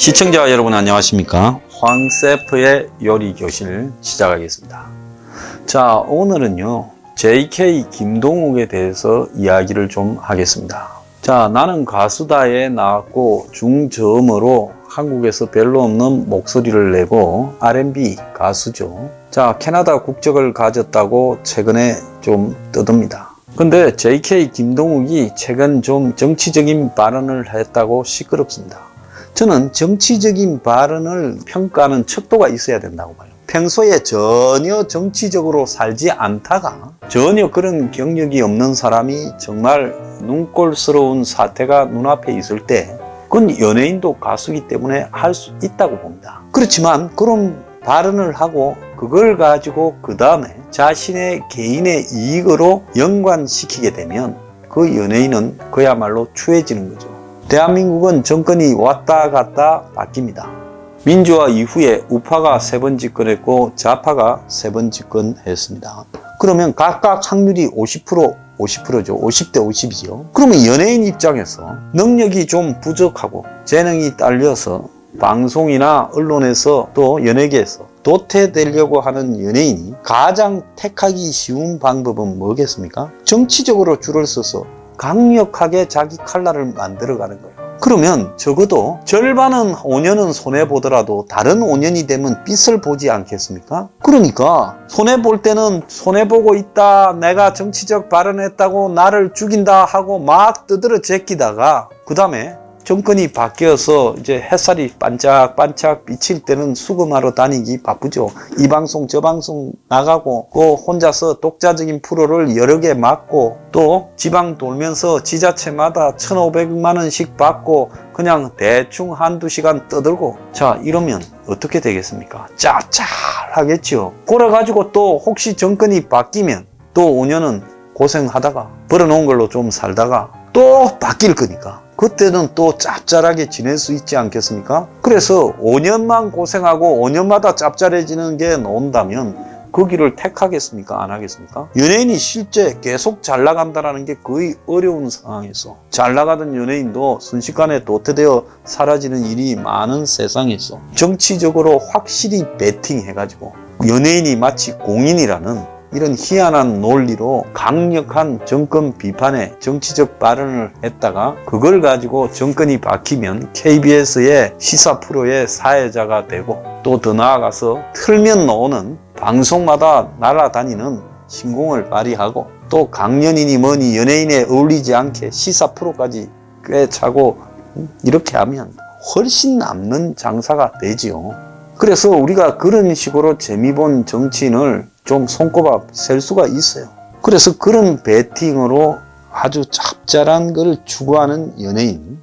시청자 여러분 안녕하십니까? 황세프의 요리 교실 시작하겠습니다. 자 오늘은요 JK 김동욱에 대해서 이야기를 좀 하겠습니다. 자 나는 가수다에 나왔고 중저음으로 한국에서 별로 없는 목소리를 내고 R&B 가수죠. 자 캐나다 국적을 가졌다고 최근에 좀 떠듭니다. 근데 JK 김동욱이 최근 좀 정치적인 발언을 했다고 시끄럽습니다 저는 정치적인 발언을 평가하는 척도가 있어야 된다고 봐요. 평소에 전혀 정치적으로 살지 않다가 전혀 그런 경력이 없는 사람이 정말 눈꼴스러운 사태가 눈앞에 있을 때 그건 연예인도 가수기 때문에 할 수 있다고 봅니다. 그렇지만 그런 발언을 하고 그걸 가지고 그 다음에 자신의 개인의 이익으로 연관시키게 되면 그 연예인은 그야말로 추해지는 거죠. 대한민국은 정권이 왔다 갔다 바뀝니다. 민주화 이후에 우파가 세 번 집권했고 좌파가 세 번 집권했습니다. 그러면 각각 확률이 50% 50%죠. 50대 50이죠. 그러면 연예인 입장에서 능력이 좀 부족하고 재능이 딸려서 방송이나 언론에서 또 연예계에서 도태되려고 하는 연예인이 가장 택하기 쉬운 방법은 뭐겠습니까? 정치적으로 줄을 서서 강력하게 자기 칼날을 만들어가는 거예요. 그러면 적어도 절반은 5년은 손해보더라도 다른 5년이 되면 빚을 보지 않겠습니까? 그러니까 손해볼 때는 손해보고 있다. 내가 정치적 발언했다고 나를 죽인다 하고 막 떠들어 제끼다가 그 다음에 정권이 바뀌어서 이제 햇살이 반짝반짝 비칠 때는 수금하러 다니기 바쁘죠. 이 방송 저 방송 나가고 그 혼자서 독자적인 프로를 여러 개 맡고 또 지방 돌면서 지자체마다 1,500만 원씩 받고 그냥 대충 한두 시간 떠들고 자 이러면 어떻게 되겠습니까? 짭짤하겠죠. 그래가지고 또 혹시 정권이 바뀌면 또 5년은 고생하다가 벌어놓은 걸로 좀 살다가 또 바뀔 거니까 그때는 또 짭짤하게 지낼 수 있지 않겠습니까? 그래서 5년만 고생하고 5년마다 짭짤해지는 게 나온다면 그 길을 택하겠습니까? 안 하겠습니까? 연예인이 실제 계속 잘 나간다는 게 거의 어려운 상황에서 잘 나가던 연예인도 순식간에 도태되어 사라지는 일이 많은 세상에서 정치적으로 확실히 베팅해가지고 연예인이 마치 공인이라는 이런 희한한 논리로 강력한 정권 비판에 정치적 발언을 했다가 그걸 가지고 정권이 바뀌면 KBS의 시사 프로의 사회자가 되고 또 더 나아가서 틀면 나오는 방송마다 날아다니는 신공을 발휘하고 또 강연인이 뭐니 연예인에 어울리지 않게 시사 프로까지 꿰차고 이렇게 하면 훨씬 남는 장사가 되지요. 그래서 우리가 그런 식으로 재미 본 정치인을 좀 손꼽아 셀 수가 있어요. 그래서 그런 베팅으로 아주 짭짤한 걸 추구하는 연예인.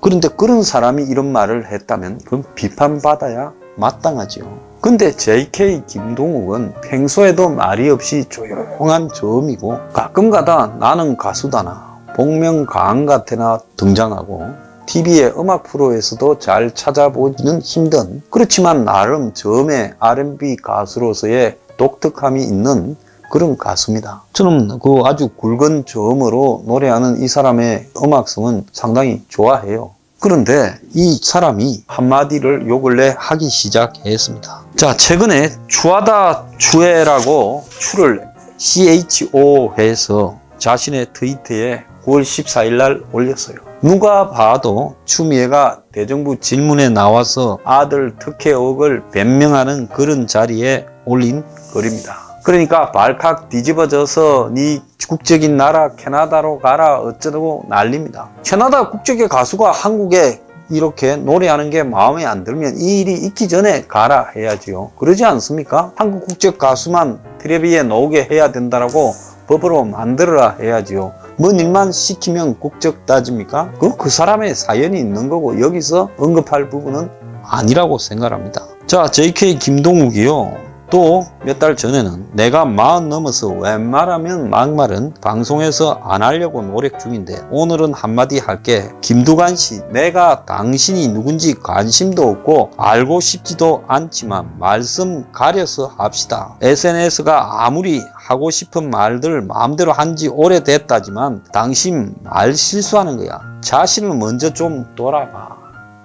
그런데 그런 사람이 이런 말을 했다면 그건 비판받아야 마땅하지요. 근데 JK 김동욱은 평소에도 말이 없이 조용한 저음이고 가끔가다 나는 가수다나 복면 가안 같으나 등장하고 TV의 음악 프로에서도 잘 찾아보기는 힘든 그렇지만 나름 저음의 R&B 가수로서의 독특함이 있는 그런 가수입니다. 저는 그 아주 굵은 저음으로 노래하는 이 사람의 음악성은 상당히 좋아해요. 그런데 이 사람이 한마디를 요 근래 하기 시작했습니다. 자, 최근에 추하다 추해라고 추를 CHO 해서 자신의 트위터에 9월 14일 날 올렸어요. 누가 봐도 추미애가 대정부 질문에 나와서 아들 특혜 의혹을 변명하는 그런 자리에 올린 글입니다. 그러니까 발칵 뒤집어져서 네 국적인 나라 캐나다로 가라 어쩌고 난립니다. 캐나다 국적의 가수가 한국에 이렇게 노래하는 게 마음에 안 들면 이 일이 있기 전에 가라 해야지요. 그러지 않습니까? 한국 국적 가수만 텔레비에 나오게 해야 된다라고 법으로 만들어라 해야지요. 뭔 일만 시키면 국적 따집니까? 그, 그 사람의 사연이 있는 거고 여기서 언급할 부분은 아니라고 생각합니다. 자, JK 김동욱이요. 또 몇 달 전에는 내가 마흔 넘어서 웬만하면 막말은 방송에서 안 하려고 노력 중인데 오늘은 한마디 할게. 김두관 씨 내가 당신이 누군지 관심도 없고 알고 싶지도 않지만 말씀 가려서 합시다. SNS가 아무리 하고 싶은 말들 마음대로 한 지 오래됐다지만 당신 말 실수하는 거야. 자신을 먼저 좀 돌아봐.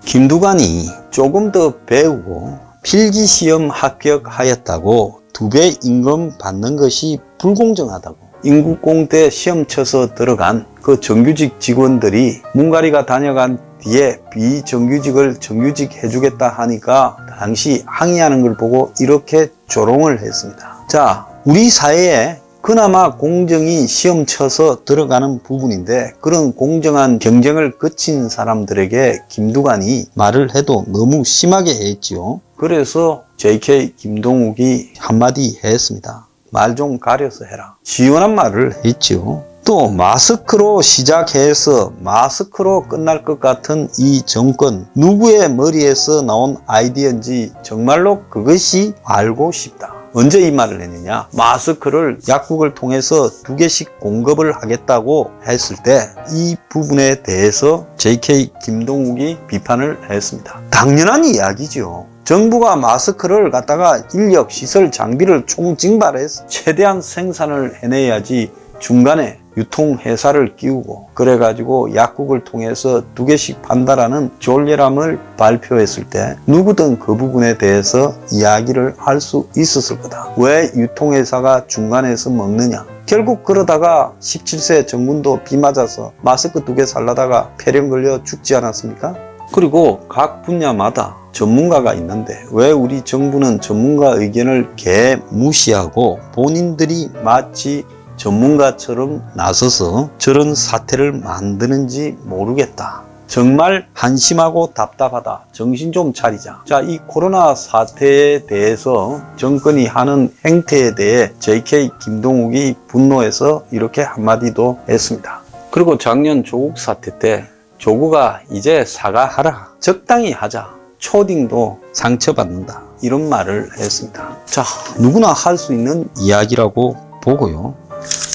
김두관이 조금 더 배우고 필기시험 합격하였다고 두 배 임금 받는 것이 불공정하다고 인국공대 시험 쳐서 들어간 그 정규직 직원들이 문가리가 다녀간 뒤에 비정규직을 정규직 해주겠다 하니까 당시 항의하는 걸 보고 이렇게 조롱을 했습니다. 자, 우리 사회에 그나마 공정이 시험 쳐서 들어가는 부분인데 그런 공정한 경쟁을 거친 사람들에게 김두관이 말을 해도 너무 심하게 했지요. 그래서 JK 김동욱이 한마디 했습니다. 말 좀 가려서 해라. 시원한 말을 했지요. 또 마스크로 시작해서 마스크로 끝날 것 같은 이 정권 누구의 머리에서 나온 아이디어인지 정말로 그것이 알고 싶다. 언제 이 말을 했느냐? 마스크를 약국을 통해서 두 개씩 공급을 하겠다고 했을 때 이 부분에 대해서 JK 김동욱이 비판을 했습니다. 당연한 이야기죠. 정부가 마스크를 갖다가 인력, 시설, 장비를 총징발해서 최대한 생산을 해내야지 중간에 유통회사를 끼우고 그래가지고 약국을 통해서 두 개씩 판다라는 졸렬함을 발표했을 때 누구든 그 부분에 대해서 이야기를 할 수 있었을 거다. 왜 유통회사가 중간에서 먹느냐? 결국 그러다가 17세 정문도 비 맞아서 마스크 두 개 살라다가 폐렴 걸려 죽지 않았습니까? 그리고 각 분야마다 전문가가 있는데 왜 우리 정부는 전문가 의견을 개 무시하고 본인들이 마치 전문가처럼 나서서 저런 사태를 만드는지 모르겠다. 정말 한심하고 답답하다. 정신 좀 차리자. 자, 이 코로나 사태에 대해서 정권이 하는 행태에 대해 JK 김동욱이 분노해서 이렇게 한마디도 했습니다. 그리고 작년 조국 사태 때 조국아 이제 사과하라. 적당히 하자. 초딩도 상처받는다. 이런 말을 했습니다. 자, 누구나 할 수 있는 이야기라고 보고요.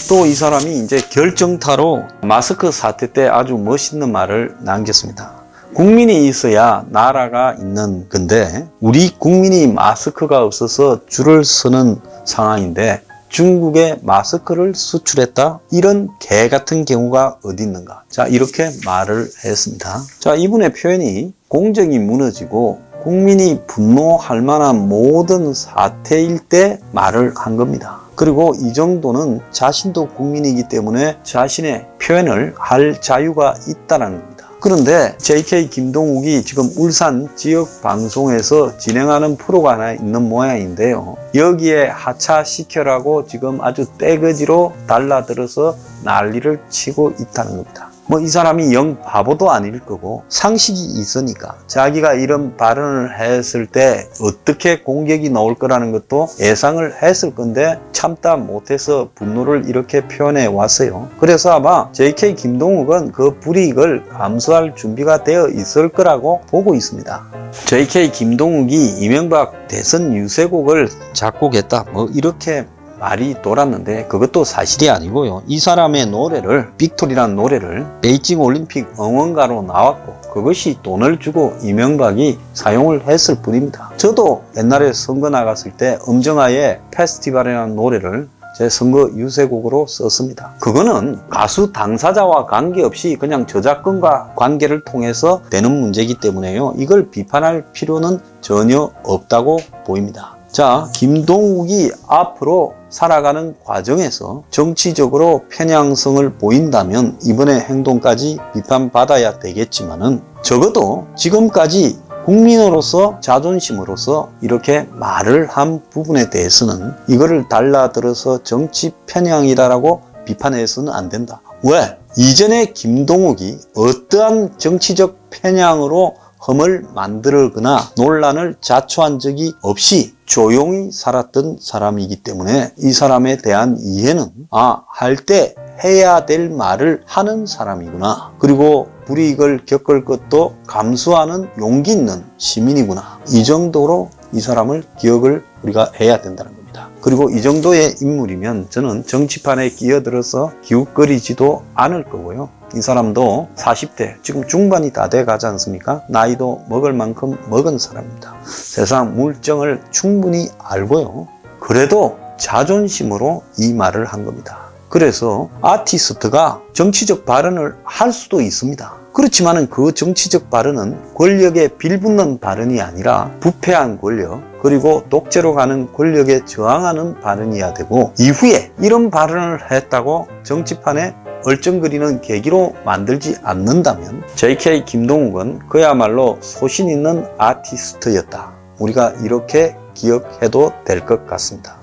또 이 사람이 이제 결정타로 마스크 사태 때 아주 멋있는 말을 남겼습니다. 국민이 있어야 나라가 있는 건데 우리 국민이 마스크가 없어서 줄을 서는 상황인데 중국에 마스크를 수출했다? 이런 개 같은 경우가 어디 있는가? 자, 이렇게 말을 했습니다. 자, 이분의 표현이 공정이 무너지고 국민이 분노할 만한 모든 사태일 때 말을 한 겁니다. 그리고 이 정도는 자신도 국민이기 때문에 자신의 표현을 할 자유가 있다는 겁니다. 그런데 JK 김동욱이 지금 울산 지역 방송에서 진행하는 프로가 하나 있는 모양인데요. 여기에 하차시켜라고 지금 아주 떼거지로 달라들어서 난리를 치고 있다는 겁니다. 뭐 이 사람이 영 바보도 아닐 거고 상식이 있으니까 자기가 이런 발언을 했을 때 어떻게 공격이 나올 거라는 것도 예상을 했을 건데 참다 못해서 분노를 이렇게 표현해 왔어요. 그래서 아마 JK 김동욱은 그 불이익을 감수할 준비가 되어 있을 거라고 보고 있습니다. JK 김동욱이 이명박 대선 유세곡을 작곡했다. 뭐 이렇게 말이 돌았는데 그것도 사실이 아니고요. 이 사람의 노래를 빅토리라는 노래를 베이징 올림픽 응원가로 나왔고 그것이 돈을 주고 이명박이 사용을 했을 뿐입니다. 저도 옛날에 선거 나갔을 때 엄정화의 페스티벌이라는 노래를 제 선거 유세곡으로 썼습니다. 그거는 가수 당사자와 관계없이 그냥 저작권과 관계를 통해서 되는 문제이기 때문에요. 이걸 비판할 필요는 전혀 없다고 보입니다. 자, 김동욱이 앞으로 살아가는 과정에서 정치적으로 편향성을 보인다면 이번의 행동까지 비판받아야 되겠지만은 적어도 지금까지 국민으로서 자존심으로서 이렇게 말을 한 부분에 대해서는 이거를 달라들어서 정치 편향이다라고 비판해서는 안 된다. 왜? 이전에 김동욱이 어떠한 정치적 편향으로 험을 만들거나 논란을 자초한 적이 없이 조용히 살았던 사람이기 때문에 이 사람에 대한 이해는 아, 할 때 해야 될 말을 하는 사람이구나. 그리고 불이익을 겪을 것도 감수하는 용기 있는 시민이구나. 이 정도로 이 사람을 기억을 우리가 해야 된다는 겁니다. 그리고 이 정도의 인물이면 저는 정치판에 끼어들어서 기웃거리지도 않을 거고요. 이 사람도 40대, 지금 중반이 다 돼 가지 않습니까? 나이도 먹을 만큼 먹은 사람입니다. 세상 물정을 충분히 알고요. 그래도 자존심으로 이 말을 한 겁니다. 그래서 아티스트가 정치적 발언을 할 수도 있습니다. 그렇지만은 그 정치적 발언은 권력에 빌붙는 발언이 아니라 부패한 권력 그리고 독재로 가는 권력에 저항하는 발언이어야 되고 이후에 이런 발언을 했다고 정치판에 얼쩡거리는 계기로 만들지 않는다면 JK 김동욱은 그야말로 소신 있는 아티스트였다. 우리가 이렇게 기억해도 될 것 같습니다.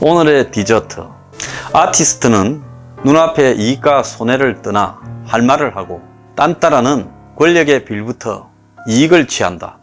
오늘의 디저트. 아티스트는 눈앞의 이익과 손해를 떠나 할 말을 하고 딴따라는 권력에 빌부터 이익을 취한다.